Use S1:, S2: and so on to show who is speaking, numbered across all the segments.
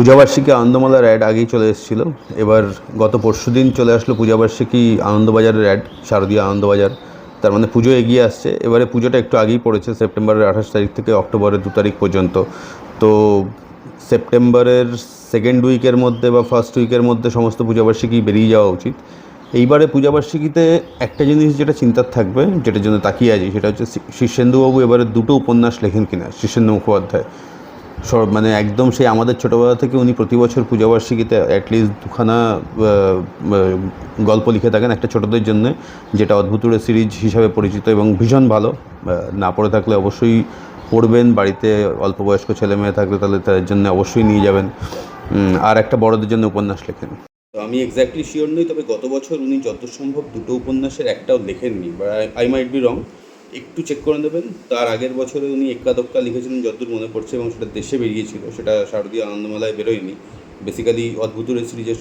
S1: পূজাবার্ষিকী আনন্দমালার add আগেই চলে এসেছিল। এবার গত পরশু দিন চলে আসলো পূজাবার্ষিকী আনন্দবাজারের অ্যাড শারদীয় আনন্দবাজার। তার মানে পুজো এগিয়ে আসছে। এবারে পুজোটা একটু আগেই পড়েছে, সেপ্টেম্বরের আঠাশ তারিখ থেকে অক্টোবরের দু তারিখ পর্যন্ত। তো সেপ্টেম্বরের সেকেন্ড উইকের মধ্যে বা ফার্স্ট উইকের মধ্যে সমস্ত পূজাবার্ষিকী বেরিয়ে যাওয়া উচিত। এইবারে পূজাবার্ষিকীতে একটা জিনিস যেটা চিন্তার থাকবে, যেটার জন্য তাকিয়ে আছি, সেটা হচ্ছে শীর্ষেন্দুবাবু এবারে দুটো উপন্যাস লেখেন কিনা, শীর্ষেন্দু মুখোপাধ্যায়। মানে একদম সেই আমাদের ছোটোবেলা থেকে উনি প্রতি বছর পূজাবার্ষিকীতে অ্যাটলিস্ট দুখানা গল্প লিখে থাকেন একটা ছোটদের জন্য, যেটা অদ্ভুতুরে সিরিজ হিসাবে পরিচিত এবং ভীষণ ভালো। না পড়ে থাকলে অবশ্যই পড়বেন, বাড়িতে অল্প বয়স্ক ছেলে মেয়ে থাকলে তাহলে তাদের জন্য অবশ্যই নিয়ে যাবেন। আর একটা বড়দের জন্য উপন্যাস লেখেন। আমি এক্স্যাক্টলি শিওর নই, তবে গত বছর উনি যত সম্ভব দুটো উপন্যাসের একটাও লেখেননি বা আই মাইট বি রং একটু চেক করে নেবেন। তার আগের বছরে উনি এক্কা দোক্কা লিখেছিলেন যতদূর মনে পড়ছে, এবং সেটা দেশে বেরিয়েছিল। সেটা শারদীয় আনন্দমেলায় বেরোয়নি। বেসিক্যালি অদ্ভুতুরের সিরিজের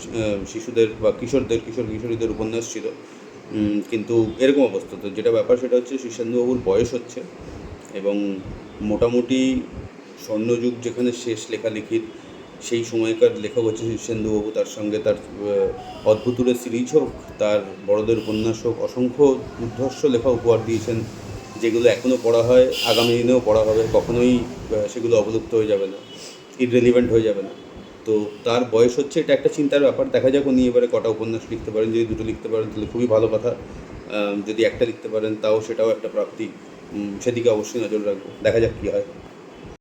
S1: শিশুদের বা কিশোরদের, কিশোর কিশোরীদের উপন্যাস ছিল। কিন্তু এরকম অবস্থা। তো যেটা ব্যাপার, সেটা হচ্ছে শীর্ষেন্দুবাবুর বয়স হচ্ছে, এবং মোটামুটি স্বর্ণযুগ যেখানে শেষ লেখালেখির সেই সময়কার লেখক হচ্ছে শীর্ষেন্দুবাবু তার সঙ্গে তার অদ্ভুতুরের সিরিজ হোক তার বড়দের উপন্যাস হোক, অসংখ্য দুর্ধর্ষ লেখা উপহার দিয়েছেন যেগুলো এখনও পড়া হয়, আগামী দিনেও পড়া হবে, কখনোই সেগুলো অবলুপ্ত হয়ে যাবে না ইররেলিভেন্ট হয়ে যাবে না। তো তার বয়স হচ্ছে, এটা একটা চিন্তার ব্যাপার, দেখা যাক উনি এবারে কটা উপন্যাস লিখতে পারেন, যদি দুটো লিখতে পারেন, তাহলে খুবই ভালো কথা। যদি একটা লিখতে পারেন, তাও সেটাও একটা প্রাপ্তি। সেদিকে অবশ্যই নজর রাখব, দেখা যাক কী হয়।